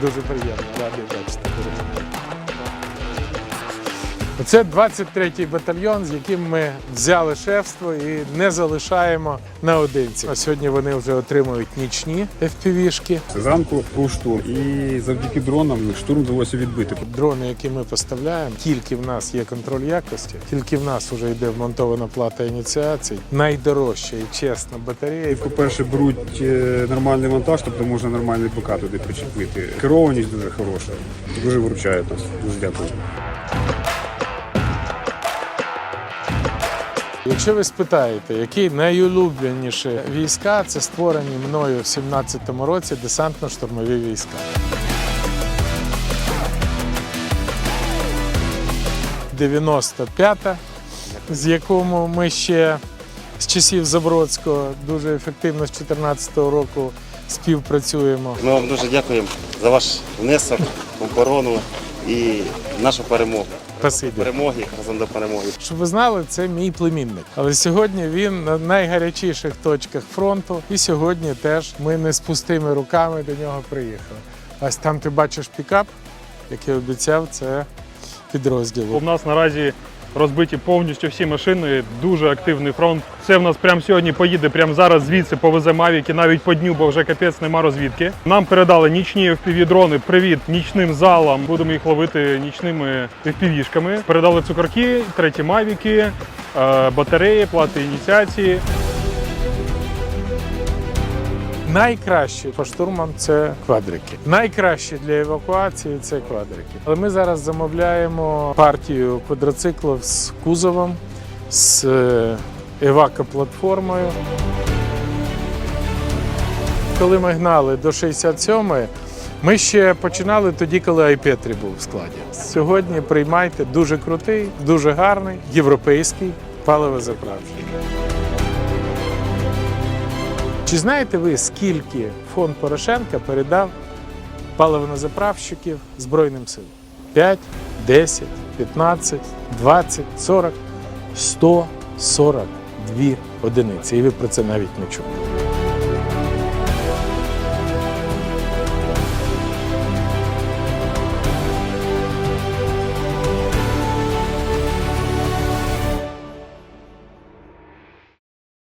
Дуже приємно, радий бачити. Це 23-й батальйон, з яким ми взяли шефство і не залишаємо наодинці. А сьогодні вони вже отримують нічні FPV-шки. Зранку був штурм, і завдяки дронам штурм вдалося відбити. Дрони, які ми поставляємо, тільки в нас є контроль якості, тільки в нас вже йде вмонтована плата ініціацій. Найдорожча і чесна батарея. По-перше, беруть е, нормальний монтаж, тобто можна нормальний БК туди причепити. Керованість дуже хороша, дуже виручає нас. Дуже дякую. Якщо ви спитаєте, які найулюбленіші війська, це створені мною в 17-му році десантно-штурмові війська. 95-та, з якому ми ще з часів Забродського дуже ефективно з 14-го року співпрацюємо. Ми вам дуже дякуємо за ваш внесок в оборону і нашу перемогу. Спасибі. Перемоги разом до перемоги. Щоб ви знали, це мій племінник. Але сьогодні він на найгарячіших точках фронту. І сьогодні теж ми не з пустими руками до нього приїхали. Ось там ти бачиш пікап, який обіцяв, це підрозділ. У нас наразі розбиті повністю всі машини, дуже активний фронт. Це в нас прямо сьогодні поїде, прямо зараз звідси повезе Мавіки, навіть по дню, бо вже капець нема розвідки. Нам передали нічні FPV-дрони. Привіт нічним залам. Будемо їх ловити нічними FPV-шками. Передали цукорки, треті Мавіки, е, батареї, плати ініціації. Найкраще по штурмам це квадрики. Найкраще для евакуації це квадрики. Але ми зараз замовляємо партію квадроциклів з кузовом, з е, евакоплатформою. Коли ми гнали до 67-ї, ми ще починали тоді, коли Айпетрі був в складі. Сьогодні приймайте дуже крутий, дуже гарний європейський паливозаправщик. Чи знаєте ви, скільки фонд Порошенка передав паливнозаправщиків Збройним силам? 5, 10, 15, 20, 40, 142 одиниці. І ви про це навіть не чули.